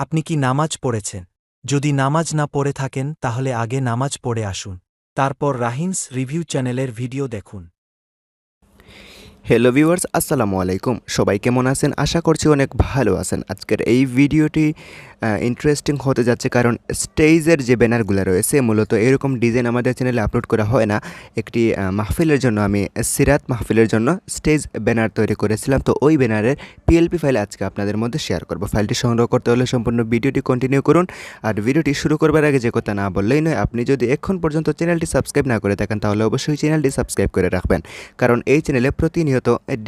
আপনি কি নামাজ পড়েছেন? যদি নামাজ না পড়ে থাকেন, তাহলে আগে নামাজ পড়ে আসুন। তারপর রাহিন্স রিভিউ চ্যানেলের ভিডিও দেখুন। হ্যালো ভিউয়ার্স আসসালামু আলাইকুম। সবাই কেমন আছেন? আশা করছি অনেক ভালো আছেন। আজকের এই ভিডিওটি ইন্টারেস্টিং হতে যাচ্ছে কারণ স্টেজের যে ব্যানারগুলো রয়েছে, মূলত এরকম ডিজাইন আমাদের চ্যানেলে আপলোড করা হয় না। একটি মাহফিলের জন্য আমি সিরাত মাহফিলের জন্য স্টেজ ব্যানার তৈরি করেছিলাম। তো ওই ব্যানারের পিএলপি ফাইল আজকে আপনাদের মধ্যে শেয়ার করব। ফাইলটি সংগ্রহ করতে হলে সম্পূর্ণ ভিডিওটি কন্টিনিউ করুন। আর ভিডিওটি শুরু করবার আগে যে কথা না বললেই নয়, আপনি যদি এখন পর্যন্ত চ্যানেলটি সাবস্ক্রাইব না করে থাকেন, তাহলে অবশ্যই চ্যানেলটি সাবস্ক্রাইব করে রাখবেন। কারণ এই চ্যানেলে প্রতিনিয়ত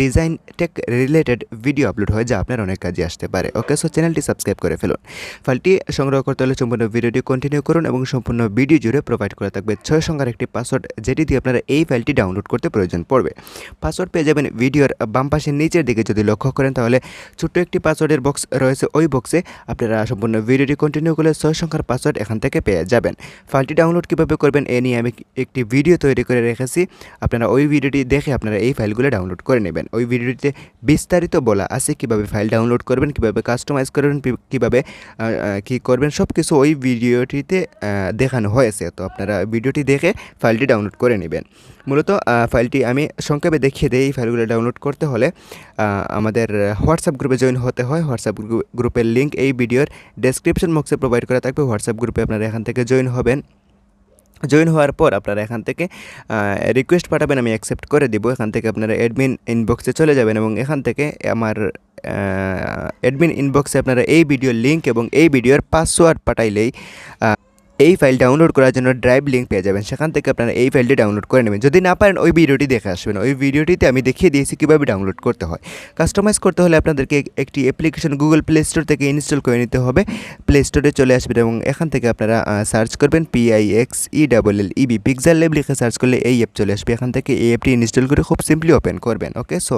design tech related video upload হয়, যা আপনার অনেক কাজে আসতে পারে। ওকে, সো চ্যানেলটি সাবস্ক্রাইব করে ফেলুন। ফাইলটি সংগ্রহ করতে হলে সম্পূর্ণ ভিডিওটি কন্টিনিউ করুন এবং সম্পূর্ণ ভিডিও জুড়ে প্রোভাইড করে থাকবে ছয় সংখ্যার একটি পাসওয়ার্ড যেটি দিয়ে আপনারা এই ফাইলটি ডাউনলোড করতে প্রয়োজন পড়বে। পাসওয়ার্ড পেয়ে যাবেন ভিডিওর বাম পাশের নিচের দিকে যদি লক্ষ্য করেন, তাহলে ছোট্ট একটি পাসওয়ার্ডের বক্স রয়েছে। ওই বক্সে আপনারা সম্পূর্ণ ভিডিওটি কন্টিনিউ করলে ছয় সংখ্যার পাসওয়ার্ড এখান থেকে পেয়ে যাবেন। ফাইলটি ডাউনলোড কীভাবে করবেন, এ নিয়ে আমি একটি ভিডিও তৈরি করে রেখেছি। আপনারা ওই ভিডিওটি দেখে আপনারা এই ফাইলগুলো ডাউনলোড করে নেবেন। ওই ভিডিওটিতে বিস্তারিত বলা আছে, কীভাবে ফাইল ডাউনলোড করবেন, কীভাবে কাস্টমাইজ করবেন কীভাবে কী করবেন সব কিছু ওই ভিডিওটিতে দেখানো হয়েছে। তো আপনারা ভিডিওটি দেখে ফাইলটি ডাউনলোড করে নেবেন। মূলত ফাইলটি আমি সংক্ষেপে দেখিয়ে দিই। এই ফাইলগুলো ডাউনলোড করতে হলে আমাদের হোয়াটসঅ্যাপ গ্রুপে জয়েন হতে হয়। হোয়াটসঅ্যাপ গ্রু- গ্রুপের লিঙ্ক এই ভিডিওর ডেসক্রিপশন বক্সে প্রোভাইড করা থাকবে। হোয়াটসঅ্যাপ গ্রুপে আপনারা এখান থেকে জয়েন হবেন। জয়েন হওয়ার পর আপনারা এখান থেকে রিকোয়েস্ট পাঠাবেন, আমি অ্যাকসেপ্ট করে দিব। এখান থেকে আপনারা অ্যাডমিন ইনবক্সে চলে যাবেন এবং এখান থেকে আমার অ্যাডমিন ইনবক্সে আপনারা এই ভিডিওর লিঙ্ক এবং এই ভিডিওর পাসওয়ার্ড পাঠাইলেই এই ফাইল ডাউনলোড করার জন্য ড্রাইভ লিঙ্ক পেয়ে যাবেন। সেখান থেকে আপনারা এই ফাইলটি ডাউনলোড করে নেবেন। যদি না পারেন, ওই ভিডিওটি দেখে আসবেন। ওই ভিডিওটিতে আমি দেখিয়ে দিয়েছি কীভাবে ডাউনলোড করতে হয়। কাস্টমাইজ করতে হলে আপনাদেরকে একটি অ্যাপ্লিকেশন গুগল প্লে স্টোর থেকে ইনস্টল করে নিতে হবে। প্লে স্টোরে চলে আসবেন এবং এখান থেকে আপনারা সার্চ করবেন পিআইএক্স ই ডাবল এল ইবি পিক্সেল লেব লিখে সার্চ করলে এই অ্যাপ চলে আসবে। এখান থেকে এই অ্যাপটি ইনস্টল করে খুব সিম্পলি ওপেন করবেন ওকে সো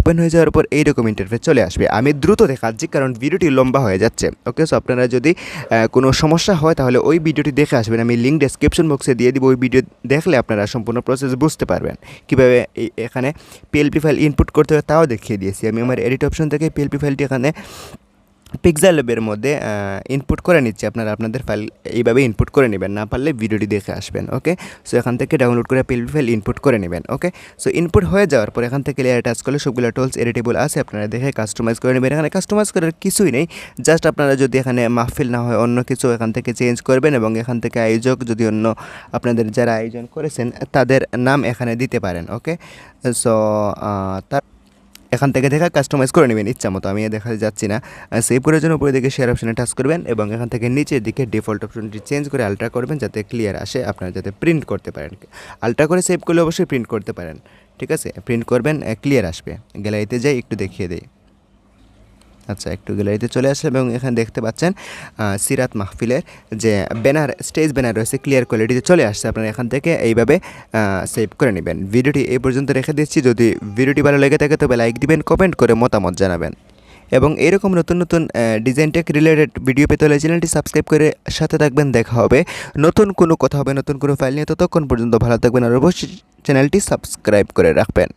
ওপেন হয়ে যাওয়ার পর এইরকম ইন্টারফেস চলে আসবে। আমি দ্রুত দেখাচ্ছি কারণ ভিডিওটি লম্বা হয়ে যাচ্ছে ওকে সো আপনারা যদি কোনো সমস্যা হয়, তাহলে ওই ভিডিওটি দেখে আসবেন, আমি লিঙ্ক ডেসক্রিপশন বক্সে দিয়ে দিব, ওই ভিডিও দেখলে আপনারা সম্পূর্ণ প্রসেস বুঝতে পারবেন। কীভাবে এখানে পিএলপি ফাইল ইনপুট করতে হবে তাও দেখিয়ে দিয়েছি। আমি আমার এডিট অপশন থেকে পিএলপি ফাইলটি এখানে পিক্সেল ল্যাবের মধ্যে ইনপুট করে নিচ্ছি। আপনারা আপনাদের ফাইল এইভাবে ইনপুট করে নেবেন। না পারলে ভিডিওটি দেখে আসবেন ওকে সো এখান থেকে ডাউনলোড করে পিএলপি ফাইল ইনপুট করে নেবেন ওকে সো ইনপুট হয়ে যাওয়ার পর এখান থেকে লেয়ার টাচ করলে সবগুলো টুলস এডিটেবল আছে। আপনারা দেখে কাস্টমাইজ করে নেবেন। এখানে কাস্টমাইজ করার কিছুই নেই। জাস্ট আপনারা যদি এখানে মাহফিল না হয়, অন্য কিছু এখান থেকে চেঞ্জ করবেন এবং এখান থেকে আয়োজক যদি অন্য আপনাদের যারা আয়োজন করেছেন, তাদের নাম এখানে দিতে পারেন ওকে সো তার এখান থেকে দেখা কাস্টমাইজ করে নেবেন ইচ্ছা মতো। আমি দেখা যাচ্ছি না। সেভ করার জন্য উপরে দিকে শেয়ার অপশানে টাচ করবেন এবং এখান থেকে নিচের দিকে ডিফল্ট অপশনটি চেঞ্জ করে আল্ট্রা করবেন যাতে ক্লিয়ার আসে আপনারা যাতে প্রিন্ট করতে পারেন। আল্ট্রা করে সেভ করলে অবশ্যই প্রিন্ট করতে পারেন। ঠিক আছে? প্রিন্ট করবেন ক্লিয়ার আসবে। গ্যালারিতে যাই, একটু দেখিয়ে দেই। আচ্ছা একটু গ্যালারিতে চলে আসলে এবং এখানে দেখতে পাচ্ছেন সিরাত মাহফিলের যে ব্যানার, স্টেজ ব্যানার রয়েছে ক্লিয়ার কোয়ালিটিতে চলে আসছে। আপনারা এখান থেকে এইভাবে সেভ করে নেবেন। ভিডিওটি এই পর্যন্ত রেখে দিচ্ছি। যদি ভিডিওটি ভালো লেগে থাকে, তবে লাইক দিবেন কমেন্ট করে মতামত জানাবেন। এবং এরকম নতুন নতুন ডিজাইন টেক রিলেটেড ভিডিও পেতে হলে চ্যানেলটি সাবস্ক্রাইব করে সাথে থাকবেন। দেখা হবে। নতুন কোনো কথা হবে, নতুন কোনো ফাইল নিয়ে, ততক্ষণ পর্যন্ত ভালো থাকবেন। আর অবশ্যই চ্যানেলটি সাবস্ক্রাইব করে রাখবেন।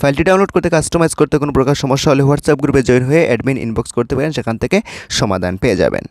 ফাইলটি ডাউনলোড করতে, কাস্টমাইজ করতে কোনো প্রকার সমস্যা হলে হোয়াটসঅ্যাপ গ্রুপে জয়েন হয়ে অ্যাডমিন ইনবক্স করতে পারেন, সেখান থেকে সমাধান পেয়ে যাবেন।